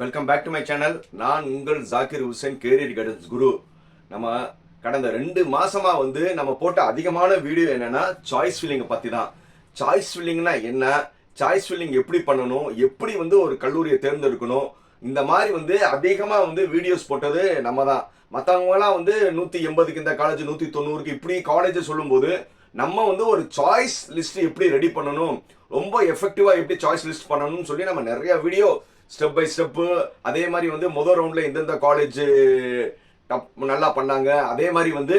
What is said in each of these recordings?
Welcome back to my channel நான் உங்கள் Zakir Hussain career guidance குரு நம்ம கடந்த ரெண்டு மாசமா வந்து நம்ம போட்ட அதிகமான வீடியோ என்னன்னா சாய்ஸ் ஃபில்லிங்கை பத்தி தான். சாய்ஸ் ஃபில்லிங்னா என்ன? சாய்ஸ் ஃபில்லிங் எப்படி பண்ணணும்? எப்படி வந்து ஒரு கல்லூரியை தேர்ந்தெடுக்கணும்? இந்த மாதிரி வந்து அதிகமாக வந்து வீடியோஸ் போட்டது நம்ம தான். மற்றவங்கலாம் வந்து நூற்றி எண்பதுக்கு இந்த காலேஜ் நூற்றி தொண்ணூறுக்கு இப்படி காலேஜ் சொல்லும்போது நம்ம வந்து ஒரு சாய்ஸ் லிஸ்ட் எப்படி ரெடி பண்ணணும்? ரொம்ப எஃபெக்டிவாக எப்படி சாய்ஸ் லிஸ்ட் பண்ணணும்னு சொல்லி நம்ம நிறைய வீடியோ ஸ்டெப் பை ஸ்டெப்பு அதே மாதிரி வந்து முதல் ரவுண்டில் எந்தெந்த காலேஜ் டப் நல்லா பண்ணாங்க. அதே மாதிரி வந்து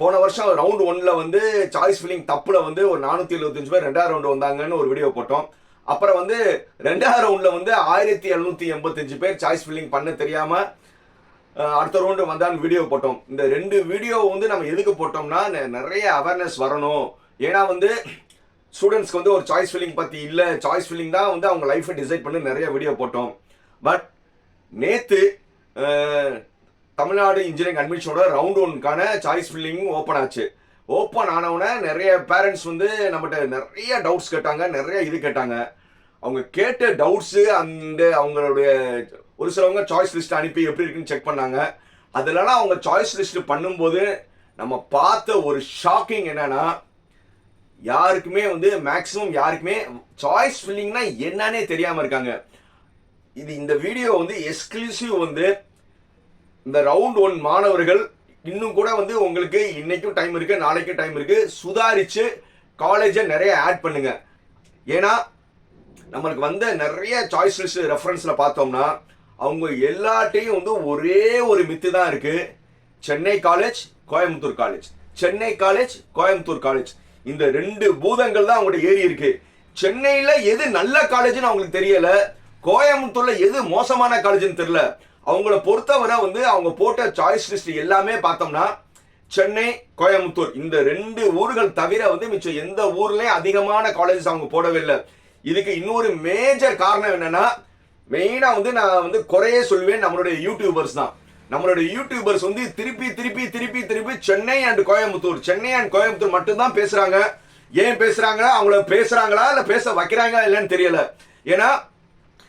போன வருஷம் ரவுண்ட் ஒன்ல வந்து சாய்ஸ் ஃபில்லிங் தப்புல வந்து ஒரு நானூற்றி எழுபத்தஞ்சு பேர் ரெண்டாவது ரவுண்டு வந்தாங்கன்னு ஒரு வீடியோ போட்டோம். அப்புறம் வந்து ரெண்டாவது ரவுண்ட்ல வந்து ஆயிரத்தி எழுநூத்தி எண்பத்தஞ்சு பேர் சாய்ஸ் ஃபில்லிங் பண்ண தெரியாம அடுத்த ரவுண்டு வந்தான்னு வீடியோ போட்டோம். இந்த ரெண்டு வீடியோ வந்து நம்ம எதுக்கு போட்டோம்னா நிறைய அவேர்னஸ் வரணும். ஏன்னா வந்து ஸ்டூடெண்ட்ஸ்க்கு வந்து ஒரு சாய்ஸ் ஃபில்லிங் பற்றி இல்லை. சாய்ஸ் ஃபில்லிங் தான் வந்து அவங்க லைஃப்பை டிசைட் பண்ணி நிறைய வீடியோ போட்டோம். பட் நேற்று தமிழ்நாடு இன்ஜினியரிங் அட்மிஷனோட ரவுண்ட் ஒன்க்கான சாய்ஸ் ஃபில்லிங் ஓப்பன் ஆச்சு. ஓப்பன் ஆனவுடனே நிறைய பேரண்ட்ஸ் வந்து நம்மகிட்ட நிறைய டவுட்ஸ் கேட்டாங்க நிறைய இது கேட்டாங்க. அவங்க கேட்ட டவுட்ஸு அந்த அவங்களுடைய ஒரு சிலவங்க சாய்ஸ் லிஸ்ட் அனுப்பி எப்படி இருக்குன்னு செக் பண்ணாங்க. அதுலலாம் அவங்க சாய்ஸ் லிஸ்ட் பண்ணும்போது நம்ம பார்த்த ஒரு ஷாக்கிங் என்னன்னா யாருக்குமே வந்து மேக்ஸிமம் யாருக்குமே சாய்ஸ் ஃபில்லிங்னா என்னன்னே தெரியாமல் இருக்காங்க. இது இந்த வீடியோ வந்து எக்ஸ்க்ளூசிவ் வந்து இந்த ரவுண்ட் ஒன் மாணவர்கள் இன்னும் கூட வந்து உங்களுக்கு இன்னைக்கும் டைம் இருக்குது நாளைக்கும் டைம் இருக்குது சுதாரித்து காலேஜை நிறைய ஆட் பண்ணுங்க. ஏன்னா நம்மளுக்கு வந்த நிறைய சாய்ஸ் லிஸ்ட் பார்த்தோம்னா அவங்க எல்லாட்டையும் வந்து ஒரே ஒரு மித்து தான் இருக்குது Chennai college Coimbatore college Chennai college Coimbatore college இந்த ரெண்டு பூதங்கள் தான் அவங்களோட ஏறி இருக்கு. சென்னையில எது நல்ல காலேஜ்னு அவங்களுக்கு தெரியல. கோயம்புத்தூர்ல எது மோசமான காலேஜ்னு தெரியல. அவங்கள பொறுத்தவரை வந்து அவங்க போட்ட சாய்ஸ் லிஸ்ட் எல்லாமே பார்த்தோம்னா சென்னை கோயம்புத்தூர் இந்த ரெண்டு ஊர்கள் தவிர வந்து மிச்சம் எந்த ஊர்லயும் அதிகமான காலேஜஸ் அவங்க போடவே இல்லை. இதுக்கு இன்னொரு மேஜர் காரணம் என்னன்னா மெயினாக வந்து நான் வந்து குறையே சொல்லுவேன் நம்மளுடைய யூடியூபர்ஸ் தான். நம்மளுடைய யூடியூபர்ஸ் வந்து திருப்பி திருப்பி திருப்பி திருப்பி சென்னை அண்ட் கோயம்புத்தூர். சென்னை அண்ட் கோயம்புத்தூர் மட்டும்தான் பேசுறாங்க. ஏன் பேசுறாங்க? அவங்கள பேசுறாங்களா? இல்ல பேச வைக்கிறாங்களா இல்லைன்னு தெரியல. ஏன்னா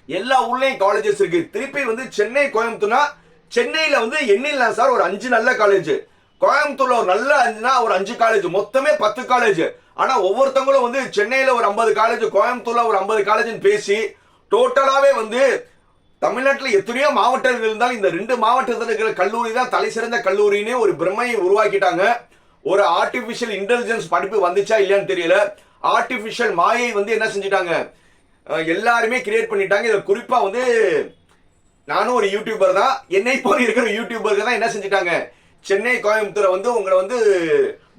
எல்லா ஊர்லயும் காலேஜஸ் இருக்கு. திருப்பி வந்து சென்னை கோயம்புத்தூர்னா சென்னையில வந்து எண்ணில சார் ஒரு அஞ்சு நல்ல காலேஜ் கோயம்புத்தூர்ல ஒரு நல்ல அஞ்சுனா ஒரு அஞ்சு காலேஜ் மொத்தமே பத்து காலேஜ் ஆனா ஒவ்வொருத்தவங்களும் வந்து சென்னையில ஒரு ஐம்பது காலேஜ் கோயம்புத்தூர்ல ஒரு ஐம்பது காலேஜ்னு பேசி டோட்டலாவே வந்து தமிழ்நாட்டில் எத்தனையோ மாவட்டங்கள் இருந்தாலும் இந்த ரெண்டு மாவட்டத்தில் இருக்கிற கல்லூரி தான் தலை சிறந்த கல்லூரினே ஒரு பிரம்மையை உருவாக்கிட்டாங்க. ஒரு ஆர்டிபிஷியல் இன்டெலிஜென்ஸ் படிப்பு வந்துச்சா இல்லையான்னு தெரியல. ஆர்டிபிஷியல் மாயை வந்து என்ன செஞ்சிட்டாங்க? எல்லாருமே கிரியேட் பண்ணிட்டாங்க. இதில் குறிப்பாக வந்து நானும் ஒரு யூடியூபர் தான். என்னை போல இருக்கிற யூடியூபருக்கு தான் என்ன செஞ்சிட்டாங்க? சென்னை கோயம்புத்தூரை வந்து உங்களை வந்து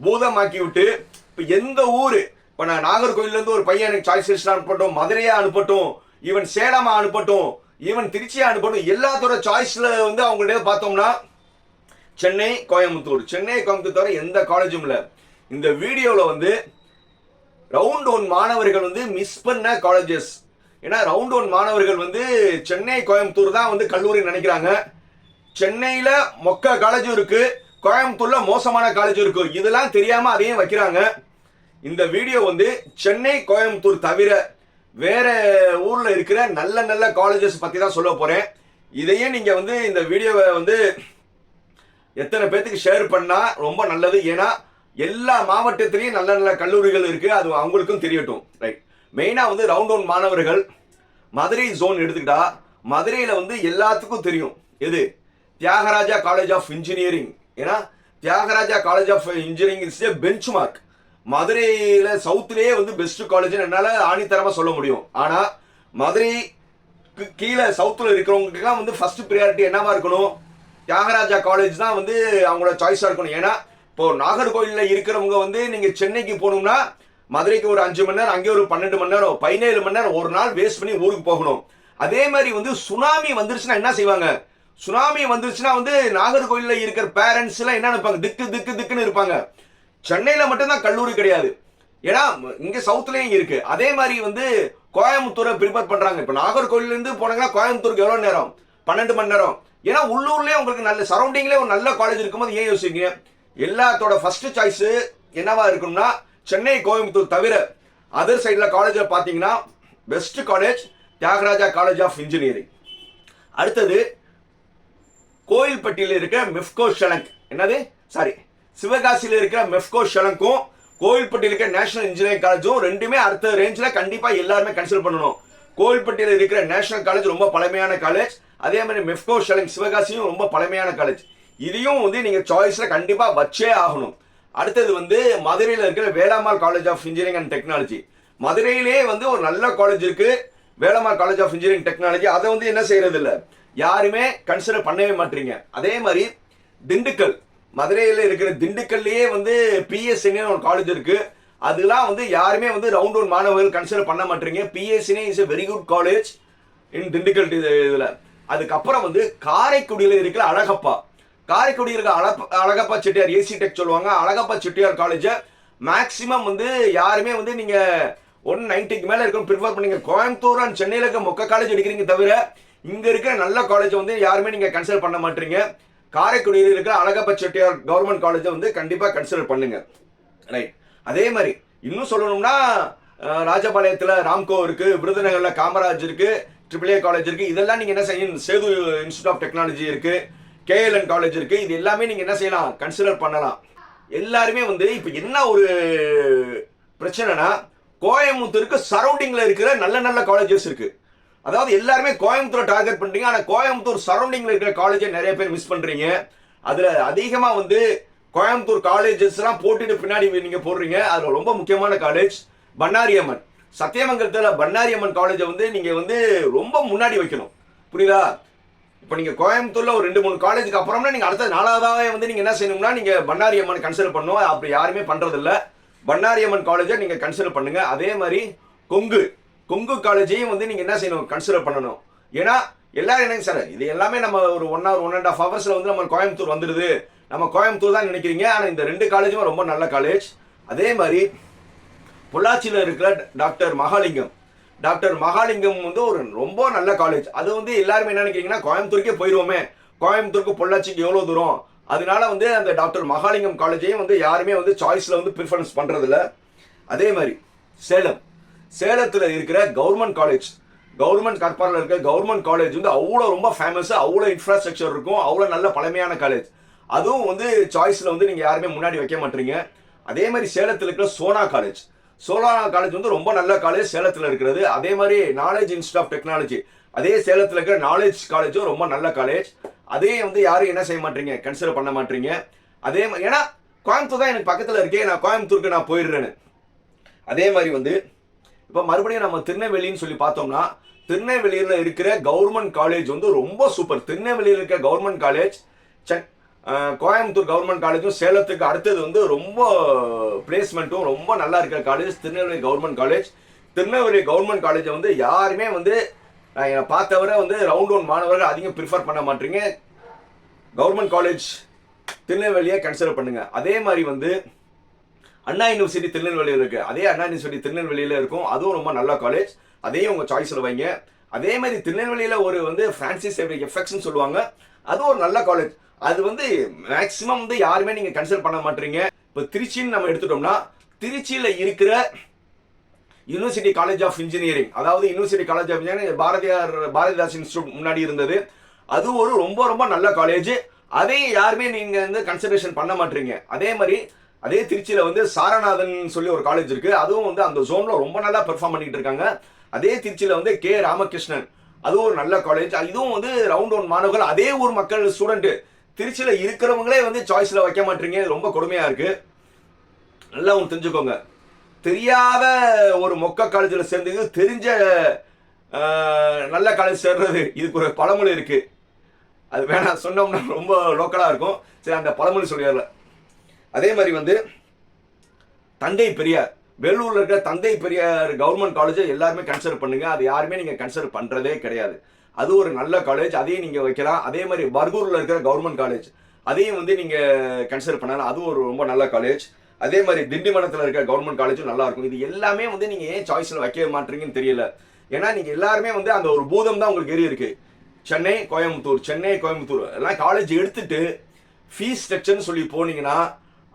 பூதமாக்கி விட்டு இப்போ எந்த ஊர்? இப்போ நான் நாகர்கோயில்ல ஒரு பையன் எனக்கு சாய்ஸ் அனுப்பட்டும் மதுரையாக அனுப்பட்டும் ஈவன் சேலமாக அனுப்பட்டும் ஈவன் திருச்சியா அனுப்பணும். எல்லாத்தோட சாய்ஸில் வந்து அவங்கள்ட்ட பார்த்தோம்னா சென்னை கோயம்புத்தூர். சென்னை கோயம்புத்தூர் தவிர எந்த காலேஜும் இல்லை. இந்த வீடியோவில் வந்து ரவுண்ட் ஒன் மாணவர்கள் வந்து மிஸ் பண்ண காலேஜஸ் ஏன்னா ரவுண்ட் ஒன் மாணவர்கள் வந்து சென்னை கோயம்புத்தூர் தான் வந்து கல்லூரி நினைக்கிறாங்க. சென்னையில் மொக்க காலேஜும் இருக்கு. கோயம்புத்தூர்ல மோசமான காலேஜும் இருக்கு. இதெல்லாம் தெரியாம அதையும் வைக்கிறாங்க. இந்த வீடியோ வந்து சென்னை கோயம்புத்தூர் தவிர வேற ஊர்ல இருக்கிற நல்ல நல்ல காலேஜஸ் பத்தி தான் சொல்ல போறேன். இதையே நீங்க வந்து இந்த வீடியோவை வந்து எத்தனை பேர்த்துக்கு ஷேர் பண்ணா ரொம்ப நல்லது. ஏன்னா எல்லா மாவட்டத்திலையும் நல்ல நல்ல கல்லூரிகள் இருக்கு. அது அவங்களுக்கும் தெரியட்டும். ரைட் மெயினா வந்து ரவுண்ட் ஒன் மாணவர்கள் மதுரை ஜோன் எடுத்துக்கிட்டா மதுரையில வந்து எல்லாத்துக்கும் தெரியும். எது? தியாகராஜா காலேஜ் ஆஃப் இன்ஜினியரிங் ஏன்னா Thiagaraja college of engineering is a benchmark மதுரையில் சவுத்துலேயே வந்து பெஸ்ட் காலேஜ்னு என்னால் ஆணித்தரமாக சொல்ல முடியும். ஆனால் மதுரை கீழே சவுத்தில் இருக்கிறவங்களுக்குலாம் வந்து ஃபர்ஸ்ட் ப்ரியாரிட்டி என்னவா இருக்கணும்? தியாகராஜா காலேஜ் தான் வந்து அவங்களோட சாய்ஸாக இருக்கணும். ஏன்னா இப்போ நாகர்கோவிலில் இருக்கிறவங்க வந்து நீங்கள் சென்னைக்கு போகணும்னா மதுரைக்கு ஒரு அஞ்சு மணி நேரம் அங்கே ஒரு பன்னெண்டு மணி நேரம் பதினேழு மணி நேரம் ஒரு நாள் வேஸ்ட் பண்ணி ஊருக்கு போகணும். அதே மாதிரி வந்து சுனாமி வந்துருச்சுன்னா என்ன செய்வாங்க? சுனாமி வந்துருச்சுன்னா வந்து நாகர்கோவிலில் இருக்கிற பேரண்ட்ஸ் எல்லாம் என்ன நினைப்பாங்க? திக்கு திக்கு திக்குன்னு இருப்பாங்க. சென்னையில மட்டும்தான் கல்லூரி கிடையாது. ஏன்னா இங்க சவுத்துலயும் இருக்கு. அதே மாதிரி வந்து கோயம்புத்தூரை ப்ரிப்பேர் பண்றாங்க. இப்ப நாகர்கோவில இருந்து போனாங்கன்னா கோயம்புத்தூருக்கு எவ்வளவு நேரம்? பன்னெண்டு மணி நேரம். ஏன்னா உள்ளூர்லயே உங்களுக்கு நல்ல சரௌண்டிங்லேயே ஒரு நல்ல காலேஜ் இருக்கும்போது ஏன் யோசிக்கிறீங்க? எல்லாத்தோட ஃபர்ஸ்ட் சாய்ஸ் என்னவா இருக்கும்னா சென்னை கோயம்புத்தூர் தவிர அதர் சைடில் காலேஜில் பார்த்தீங்கன்னா best college Thiagaraja college of engineering அடுத்தது கோயில்பட்டியில் இருக்க மிஃப்கோ ஷலங்க் என்னது? சாரி சிவகாசியில் இருக்கிற மெஃப்கோ ஷலங்கும் கோயில்பட்டியில் இருக்கிற நேஷனல் இன்ஜினியரிங் காலேஜும் ரெண்டுமே அடுத்த ரேஞ்சில் கண்டிப்பாக எல்லாருமே கன்சிடர் பண்ணணும். கோவில்பட்டியில் இருக்கிற நேஷனல் காலேஜ் ரொம்ப பழமையான காலேஜ் அதே மாதிரி மெஃப்கோ ஷலங் சிவகாசியும் ரொம்ப பழமையான காலேஜ் இதையும் வந்து நீங்கள் சாய்ஸில் கண்டிப்பாக வச்சே ஆகணும். அடுத்தது வந்து மதுரையில் இருக்கிற Velammal college of engineering and technology மதுரையிலே வந்து ஒரு நல்ல காலேஜ் இருக்குது Velammal college of engineering technology அதை வந்து என்ன செய்யறது இல்லை யாருமே கன்சிடர் பண்ணவே மாட்டீங்க. அதே மாதிரி திண்டுக்கல். மதுரையில் இருக்கிற திண்டுக்கல்லையே வந்து பிஎஸ்சின்னு ஒரு காலேஜ் இருக்கு. அதெல்லாம் வந்து யாருமே வந்து ரவுண்ட் ஒன் மாணவர்கள் கன்சிடர் பண்ண மாட்டீங்க பிஎஸ்சினே is a very good college in Dindigul இதில். அதுக்கப்புறம் வந்து காரைக்குடியில் இருக்கிற அழகப்பா. காரைக்குடியில் இருக்கிற அழப் அழகப்பா செட்டியார் ஏசி டெக் சொல்லுவாங்க. அழகப்பா செட்டியார் காலேஜை மேக்சிமம் வந்து யாருமே வந்து நீங்கள் ஒன் நைன்ட்டிக்கு மேலே இருக்கணும் ப்ரிஃபர் பண்ணீங்க. கோயம்புத்தூர் அண்ட் சென்னையில் இருக்க மொக்க காலேஜ் எடுக்கிறீங்க தவிர இங்கே இருக்கிற நல்ல காலேஜ் வந்து யாருமே நீங்கள் கன்சிடர் பண்ண மாட்டீங்க காரைக்குடியில் இருக்கிற அழகப்ப செட்டியார் கவர்மெண்ட் காலேஜை வந்து கண்டிப்பாக கன்சிடர் பண்ணுங்க. ரைட் அதே மாதிரி இன்னும் சொல்லணும்னா ராஜபாளையத்தில் ராம்கோ இருக்கு விருதுநகரில் காமராஜ் இருக்கு ட்ரிபிள் ஏ காலேஜ் இருக்கு. இதெல்லாம் நீங்கள் என்ன செய்யணும்? சேது இன்ஸ்டியூட் ஆஃப் டெக்னாலஜி இருக்கு கேஎல்என் காலேஜ் இருக்கு. இது எல்லாமே நீங்கள் என்ன செய்யலாம்? கன்சிடர் பண்ணலாம். எல்லாருமே வந்து இப்போ என்ன ஒரு பிரச்சனைனா கோயம்புத்தூருக்கு சரௌண்டிங்கில் இருக்கிற நல்ல நல்ல காலேஜஸ் இருக்குது அதாவது எல்லாருமே கோயம்புத்தூர் டார்கெட் பண்றீங்க. ஆனா கோயம்புத்தூர் சரௌண்டிங்ல இருக்கிற காலேஜை நிறைய பேர் மிஸ் பண்றீங்க. அதுல அதிகமா வந்து கோயம்புத்தூர் காலேஜஸ் எல்லாம் போட்டுட்டு பின்னாடி நீங்க போடுறீங்க. அதுல ரொம்ப முக்கியமான காலேஜ் பன்னாரியம்மன் சத்தியமங்கலத்துல பன்னாரியம்மன் காலேஜை வந்து நீங்க வந்து ரொம்ப முன்னாடி வைக்கணும். புரியுதா? இப்போ நீங்க கோயம்புத்தூர்ல ஒரு ரெண்டு மூணு காலேஜுக்கு அப்புறம்னா நீங்க அடுத்த நாலாவதாவே வந்து நீங்க என்ன செய்யணும்னா நீங்க பண்ணாரி அம்மன் கன்சிடர் பண்ணுவோம் அப்படி யாருமே பண்றது பண்ணாரி அம்மன் காலேஜை நீங்க கன்சிடர் பண்ணுங்க. அதே மாதிரி கொங்கு. கொங்கு காலேஜையும் வந்து நீங்கள் என்ன செய்யணும்? கன்சிடர் பண்ணணும். ஏன்னா எல்லாரும் என்னங்க சார் இது எல்லாமே நம்ம ஒரு one hour one and half ஹவர்ஸில் வந்து நம்ம கோயம்புத்தூர் வந்துடுது நம்ம கோயம்புத்தூர் தான் நினைக்கிறீங்க. ஆனால் இந்த ரெண்டு காலேஜும் ரொம்ப நல்ல காலேஜ் அதே மாதிரி பொள்ளாச்சியில் இருக்கிற டாக்டர் மகாலிங்கம். டாக்டர் மகாலிங்கம் வந்து ஒரு ரொம்ப நல்ல காலேஜ் அது வந்து எல்லாருமே என்ன நினைக்கிறீங்கன்னா கோயம்புத்தூருக்கே போயிடுவோமே கோயம்புத்தூருக்கு பொள்ளாச்சிக்கு எவ்வளோ தூரம்? அதனால வந்து அந்த டாக்டர் மகாலிங்கம் காலேஜையும் வந்து யாருமே வந்து சாய்ஸில் வந்து ப்ரிஃபரன்ஸ் பண்ணுறதில்ல அதே மாதிரி சேலம். சேலத்தில் இருக்கிற கவர்மெண்ட் காலேஜ் கவர்மெண்ட் கற்பாரில் இருக்கிற கவர்மெண்ட் காலேஜ் வந்து அவ்வளோ ரொம்ப ஃபேமஸ் அவ்வளோ இன்ஃப்ராஸ்ட்ரக்சர் இருக்கும் அவ்வளோ நல்ல பழமையான காலேஜ் அதுவும் வந்து சாய்ஸில் வந்து நீங்கள் யாருமே முன்னாடி வைக்க மாட்டீங்க. அதே மாதிரி சேலத்தில் இருக்கிற சோனா காலேஜ் சோனா காலேஜ் வந்து ரொம்ப நல்ல காலேஜ் சேலத்தில் இருக்கிறது. அதே மாதிரி நாலேஜ் இன்ஸ்டியூட் ஆஃப் டெக்னாலஜி அதே சேலத்தில் இருக்கிற நாலேஜ் காலேஜும் ரொம்ப நல்ல காலேஜ் அதே வந்து யாரும் என்ன செய்ய மாட்டீங்க? கன்சிடர் பண்ண மாட்டீங்க. அதே மாதிரி ஏன்னா கோயம்புத்தூர் தான் எனக்கு பக்கத்தில் இருக்கே. நான் கோயம்புத்தூருக்கு நான் போயிடுறேன்னு. அதே மாதிரி வந்து இப்போ மறுபடியும் நம்ம திருநெல்வேலின்னு சொல்லி பார்த்தோம்னா திருநெல்வேலியில் இருக்கிற கவர்மெண்ட் காலேஜ் வந்து ரொம்ப சூப்பர் திருநெல்வேலியில் இருக்கிற government college check Coimbatore government காலேஜும் சேலத்துக்கு அடுத்தது வந்து ரொம்ப பிளேஸ்மெண்ட்டும் ரொம்ப நல்லா இருக்கிற college Tirunelveli government college Tirunelveli government காலேஜை வந்து யாருமே வந்து என்னை பார்த்தவரை வந்து ரவுண்ட் ஒன் மாணவர்கள் அதிகம் ப்ரிஃபர் பண்ண மாட்டீங்க. கவர்மெண்ட் காலேஜ் திருநெல்வேலியை கன்சிடர் பண்ணுங்கள் அதே மாதிரி வந்து அண்ணா யூனிவர்சிட்டி திருநெல்வேலியில் இருக்குது அதே அண்ணா யூனிவர்சிட்டி திருநெல்வேலியில் இருக்கும். அதுவும் ரொம்ப நல்ல காலேஜ் அதையும் உங்கள் சாய்ஸில் வைங்க. அதே மாதிரி திருநெல்வேலியில் ஒரு வந்து பிரான்சிஸ் எஃபெக்ட்ஸ்னு சொல்லுவாங்க. அதுவும் ஒரு நல்ல காலேஜ் அது வந்து மேக்ஸிமம் வந்து யாருமே நீங்கள் கன்சல்ட் பண்ண மாட்டீங்க. இப்போ திருச்சின்னு நம்ம எடுத்துட்டோம்னா திருச்சியில் இருக்கிற யூனிவர்சிட்டி காலேஜ் ஆஃப் இன்ஜினியரிங் அதாவது university college of engineering Bharathiyar Bharathidas institute முன்னாடி இருந்தது. அது ஒரு ரொம்ப ரொம்ப நல்ல காலேஜ் அதையும் யாருமே நீங்கள் வந்து கன்சிடரேஷன் பண்ண மாட்டீங்க. அதே மாதிரி அதே திருச்சியில் வந்து சாரநாதன் சொல்லி ஒரு காலேஜ் இருக்கு. அதுவும் வந்து அந்த ஜோன்ல ரொம்ப நல்லா பெர்ஃபார்ம் பண்ணிட்டு இருக்காங்க. அதே திருச்சியில் வந்து கே ராமகிருஷ்ணன். அதுவும் ஒரு நல்ல காலேஜ் இதுவும் வந்து ரவுண்ட் ஒன் மாணவர்கள் அதே ஊர் மக்கள் ஸ்டூடெண்ட்டு திருச்சியில் இருக்கிறவங்களே வந்து சாய்ஸில் வைக்க மாட்டீங்க. ரொம்ப கொடுமையாக இருக்கு. நல்லா ஒன்று தெரிஞ்சுக்கோங்க. தெரியாத ஒரு மொக்க காலேஜில் சேர்ந்தது தெரிஞ்ச நல்ல காலேஜ் சேர்றது. இதுக்கு ஒரு பழமொழி இருக்கு. அது வேணாம் சொன்னோம்னா ரொம்ப லோக்கலாக இருக்கும். சரி அந்த பழமொழி சொல்லிடல அதே மாதிரி வந்து தந்தை பெரியார். வேலூரில் இருக்கிற தந்தை பெரியார் கவர்மெண்ட் காலேஜை எல்லாருமே கன்சிடர் பண்ணுங்க. அது யாருமே நீங்கள் கன்சிடர் பண்ணுறதே கிடையாது. அது ஒரு நல்ல காலேஜ் அதையும் நீங்கள் வைக்கலாம். அதே மாதிரி பர்கூரில் இருக்கிற கவர்மெண்ட் காலேஜ் அதையும் வந்து நீங்கள் கன்சிடர் பண்ணலாம். அதுவும் ஒரு ரொம்ப நல்ல காலேஜ் அதே மாதிரி திண்டிவனத்தில் இருக்கிற கவர்மெண்ட் காலேஜும் நல்லா இருக்கும். இது எல்லாமே வந்து நீங்கள் ஏன் சாய்ஸில் வைக்க மாட்டீங்கன்னு தெரியல. ஏன்னா நீங்கள் எல்லாருமே வந்து அந்த ஒரு பூதம் தான் உங்களுக்கு ஏறி இருக்கு சென்னை கோயம்புத்தூர் சென்னை கோயம்புத்தூர். எல்லாம் காலேஜ் எடுத்துட்டு ஃபீஸ் ஸ்ட்ரக்சர்னு சொல்லி போனீங்கன்னா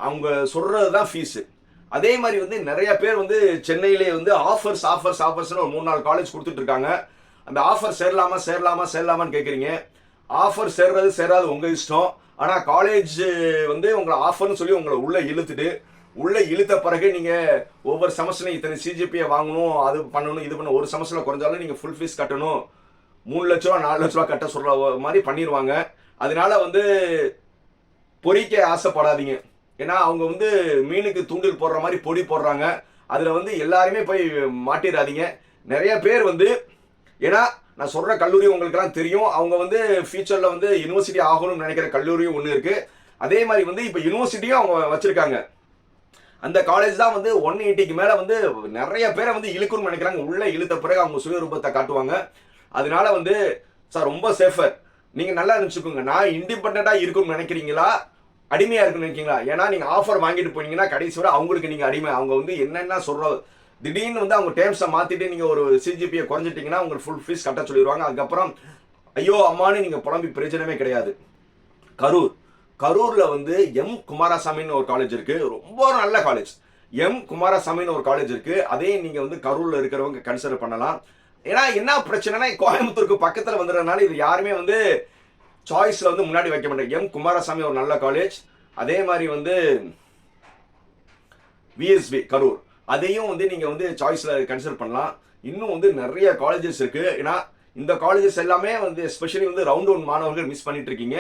அவங்க சொல்கிறது தான் ஃபீஸு அதே மாதிரி வந்து நிறைய பேர் வந்து சென்னையிலே வந்து ஆஃபர்ஸ் ஆஃபர்ஸ் ஆஃபர்ஸ்னு ஒரு மூணு நாலு காலேஜ் கொடுத்துட்ருக்காங்க. அந்த ஆஃபர் சேரலாமா சேரலாமா சேரலாமான்னு கேட்குறீங்க ஆஃபர் சேர்றது சேராது உங்கள் இஷ்டம். ஆனால் காலேஜ் வந்து உங்களை ஆஃபர்னு சொல்லி உங்களை உள்ளே இழுத்துட்டு உள்ளே இழுத்த பிறகு நீங்கள் ஒவ்வொரு செமஸ்டர்லையும் இத்தனை சிஜிபியை வாங்கணும் அது பண்ணணும் இது பண்ணணும் ஒரு செமஸ்டரில் குறைஞ்சாலும் நீங்கள் ஃபுல் ஃபீஸ் கட்டணும். மூணு லட்ச ரூபா நாலு லட்ச ரூபா கட்ட சொல்கிற மாதிரி பண்ணிடுவாங்க அதனால வந்து பொறிக்க ஆசைப்படாதீங்க. ஏன்னா அவங்க வந்து மீனுக்கு தூண்டில் போடுற மாதிரி பொடி போடுறாங்க. அதில் வந்து எல்லாருமே போய் மாட்டிடாதீங்க நிறைய பேர் வந்து ஏன்னா நான் சொல்கிற கல்லூரி உங்களுக்கெல்லாம் தெரியும். அவங்க வந்து ஃபியூச்சரில் வந்து யூனிவர்சிட்டி ஆகணும்னு நினைக்கிற கல்லூரியும் ஒன்று இருக்குது அதே மாதிரி வந்து இப்போ யூனிவர்சிட்டியும் அவங்க வச்சுருக்காங்க. அந்த காலேஜ் தான் வந்து ஒன் எயிட்டிக்கு மேலே வந்து நிறைய பேரை வந்து இழுக்கணும்னு நினைக்கிறாங்க. உள்ளே இழுத்த பிறகு அவங்க சுயரூபத்தை காட்டுவாங்க. அதனால வந்து சார் ரொம்ப சேஃபர் நீங்கள் நல்லா நினச்சிக்கோங்க. நான் இண்டிபெண்ட்டாக இருக்கணும்னு நினைக்கிறீங்களா? அடிமையாக இருக்குன்னு நினைக்கிறீங்களா ஏன்னா நீங்கள் ஆஃபர் வாங்கிட்டு போனீங்கன்னா கடைசி வரை அவங்களுக்கு நீங்கள் அடிமை. அவங்க வந்து என்னென்ன சொல்கிற திடீர்னு வந்து அவங்க டேர்ம்ஸை மாற்றிட்டு நீங்கள் ஒரு சிஜிபியை குறைஞ்சிட்டிங்கன்னா உங்களுக்கு ஃபுல் ஃபீஸ் கட்ட சொல்லிடுவாங்க. அதுக்கப்புறம் ஐயோ அம்மானு நீங்கள் புலம்பி பிரயோஜனமே கிடையாது. கரூர். கரூரில் வந்து எம் குமாரசாமின்னு ஒரு காலேஜ் இருக்குது ரொம்ப நல்ல காலேஜ் எம் குமாரசாமின்னு ஒரு காலேஜ் இருக்குது அதையும் நீங்கள் வந்து கரூரில் இருக்கிறவங்க கன்சிடர் பண்ணலாம். ஏன்னா என்ன பிரச்சனைனா கோயம்புத்தூருக்கு பக்கத்தில் வந்துடுறதுனால இது யாருமே வந்து சாய்ஸில் வந்து முன்னாடி வைக்க மாட்டேன். எம் குமாரசாமி ஒரு நல்ல காலேஜ் அதே மாதிரி வந்து விஎஸ்பி கரூர். அதையும் வந்து நீங்கள் வந்து சாய்ஸில் கன்சிடர் பண்ணலாம். இன்னும் வந்து நிறைய காலேஜஸ் இருக்குது ஏன்னா இந்த காலேஜஸ் எல்லாமே வந்து எஸ்பெஷலி வந்து ரவுண்ட் ஒன் மாணவர்கள் மிஸ் பண்ணிட்டு இருக்கீங்க.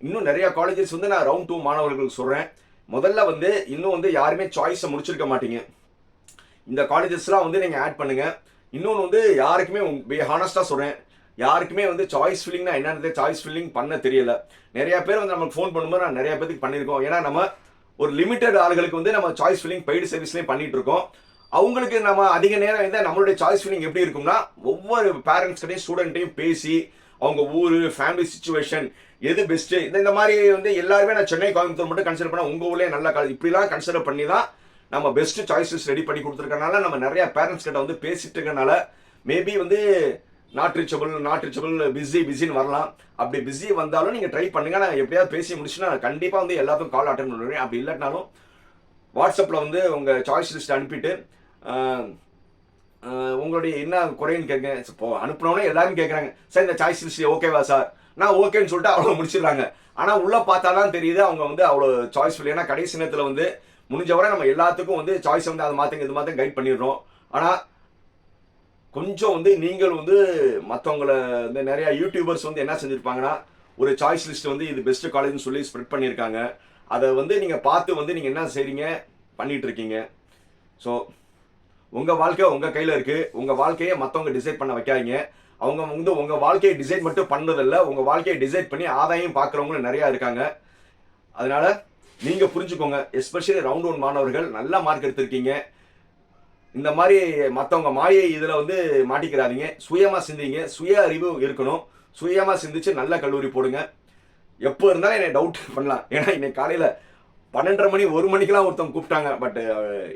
இன்னும் நிறைய காலேஜஸ் வந்து நான் ரவுண்ட் டூ மாணவர்களுக்கு சொல்கிறேன் முதல்ல வந்து இன்னும் வந்து யாருமே சாய்ஸை முடிச்சிருக்க மாட்டீங்க. இந்த காலேஜஸ்லாம் வந்து நீங்கள் ஆட் பண்ணுங்கள் இன்னொன்று வந்து யாருக்குமே ஹானஸ்ட்டாக சொல்கிறேன் யாருக்குமே வந்து சாய்ஸ் ஃபில்லிங்னா என்னன்றது சாய்ஸ் ஃபில்லிங் பண்ண தெரியல. நிறைய பேர் வந்து நமக்கு ஃபோன் பண்ணும்போது நான் நிறைய பேருக்கு பண்ணியிருக்கோம். ஏன்னா நம்ம ஒரு லிமிட்டட் ஆளுகளுக்கு வந்து நம்ம சாய்ஸ் ஃபில்லிங் பெய்டு சர்வீஸ்லேயும் பண்ணிட்டு இருக்கோம் அவங்களுக்கு நம்ம அதிக நேரம் வந்து நம்மளுடைய சாய்ஸ் ஃபில்லிங் எப்படி இருக்கும்னா ஒவ்வொரு பேரண்ட்ஸ்கிட்டையும் ஸ்டூடெண்ட்டையும் பேசி அவங்க ஊர் ஃபேமிலி சுச்சுவேஷன் எது பெஸ்ட்டு இந்த இந்த மாதிரி வந்து எல்லாருமே நான் சென்னை கோயம்புத்தூர் மட்டும் கன்சிடர் பண்ண உங்கள் ஊர்லேயே நல்ல காலேஜ் இப்படிலாம் கன்சிடர் பண்ணி தான் நம்ம பெஸ்ட்டு சாய்ஸஸ் ரெடி பண்ணி கொடுத்துருக்கனால நம்ம நிறையா பேரண்ட்ஸ் கிட்ட வந்து பேசிட்டு இருக்கனால மேபி வந்து not reachable not reachable busy பிஸின்னு வரலாம். அப்படி பிஸி வந்தாலும் நீங்கள் ட்ரை பண்ணுங்க. நான் எப்படியாவது பேசி முடிச்சுன்னா நான் கண்டிப்பாக வந்து எல்லாத்துக்கும் கால் அட்டன் பண்ணுவேன். அப்படி இல்லாட்டினாலும் வாட்ஸ்அப்பில் வந்து உங்கள் சாய்ஸ் லிஸ்ட் அனுப்பிட்டு உங்களுடைய என்ன குறைன்னு கேட்குறேன் இப்போ அனுப்பினோன்னே எல்லாரும் கேட்குறாங்க சார் இந்த சாய்ஸ் லிஸ்ட் ஓகேவா சார்? நான் ஓகேன்னு சொல்லிட்டு அவ்வளோ முடிச்சிடுறாங்க. ஆனால் உள்ளே பார்த்தா தான் தெரியுது அவங்க வந்து அவ்வளோ சாய்ஸ் ஏன்னா கடைசி நேரத்தில் வந்து முடிஞ்ச வரை நம்ம எல்லாத்துக்கும் வந்து சாய்ஸ் வந்து அதை மாற்றுங்க இது மாற்றுங்க கைட் பண்ணிடுறோம். ஆனால் கொஞ்சம் வந்து நீங்கள் வந்து மற்றவங்கள வந்து நிறையா யூடியூபர்ஸ் வந்து என்ன செஞ்சுருப்பாங்கன்னா ஒரு சாய்ஸ் லிஸ்ட் வந்து இது பெஸ்ட் காலேஜ்னு சொல்லி ஸ்ப்ரெட் பண்ணியிருக்காங்க. அதை வந்து நீங்கள் பார்த்து வந்து நீங்கள் என்ன செய்றீங்க? பண்ணிகிட்டு இருக்கீங்க ஸோ உங்கள் வாழ்க்கை உங்கள் கையில் இருக்குது உங்கள் வாழ்க்கையை மற்றவங்க டிசைட் பண்ண வைக்காதீங்க. அவங்க வந்து உங்கள் வாழ்க்கையை டிசைட் மட்டும் பண்ணதில்ல உங்கள் வாழ்க்கையை டிசைட் பண்ணி ஆதாயம் பார்க்குறவங்களும் நிறையா இருக்காங்க. அதனால் நீங்கள் புரிஞ்சுக்கோங்க எஸ்பெஷலி ரவுண்ட் ஒன் மாணவர்கள் நல்ல மார்க் எடுத்திருக்கீங்க. இந்த மாதிரி மற்றவங்க மாயை இதில் வந்து மாட்டிக்கிறாதீங்க. சுயமாக சிந்திங்க. சுய அறிவு இருக்கணும். சுயமாக சிந்திச்சு நல்ல கல்லூரி போடுங்க. எப்போ இருந்தாலும் என்னை டவுட் பண்ணலாம். ஏன்னா இன்னைக்கு காலையில் பன்னெண்டரை மணி ஒரு மணிக்கெல்லாம் ஒருத்தவங்க கூப்பிட்டாங்க. பட்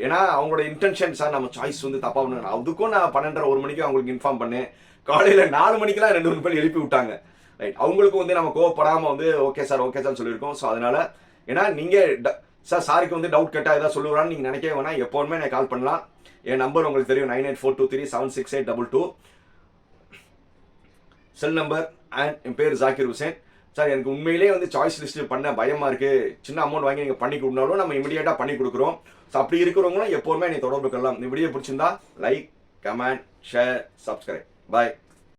ஏன்னா அவங்களோட இன்டென்ஷன் சார் நம்ம சாய்ஸ் வந்து தப்பாக பண்ணணும். அதுக்கும் நான் பன்னெண்டரை ஒரு மணிக்கு அவங்களுக்கு இன்ஃபார்ம் பண்ணேன். காலையில் நாலு மணிக்கெல்லாம் ரெண்டு மூணு பேர் எழுப்பி விட்டாங்க. ரைட் அவங்களுக்கும் வந்து நம்ம கோவப்படாமல் வந்து ஓகே சார் ஓகே சார்னு சொல்லியிருக்கோம். ஸோ அதனால் ஏன்னா நீங்கள் சார் சாருக்கு வந்து டவுட் கேட்டால் ஏதாவது சொல்லுவான்னு நீங்கள் நினைக்க வேணாம். எப்போவுமே எனக்கு கால் பண்ணலாம். என் நம்பர் உங்களுக்கு தெரியும். Nine eight four two three seven six eight double two. Cell number and என் பேர் ஜாக்கிர் ஹுசேன் சார் எனக்கு உண்மையிலேயே வந்து சாய்ஸ் லிஸ்ட் பண்ண பயமாக இருக்குது சின்ன அமௌண்ட் வாங்கி நீங்கள் பண்ணி கொடுனாலும் நம்ம இமீடியட்டாக பண்ணி கொடுக்குறோம். ஸோ அப்படி இருக்கிறவங்களும் எப்போவுமே என்னை தொடர்பு கொள்ளலாம். இந்த வீடியோ பிடிச்சிருந்தா like comment share subscribe bye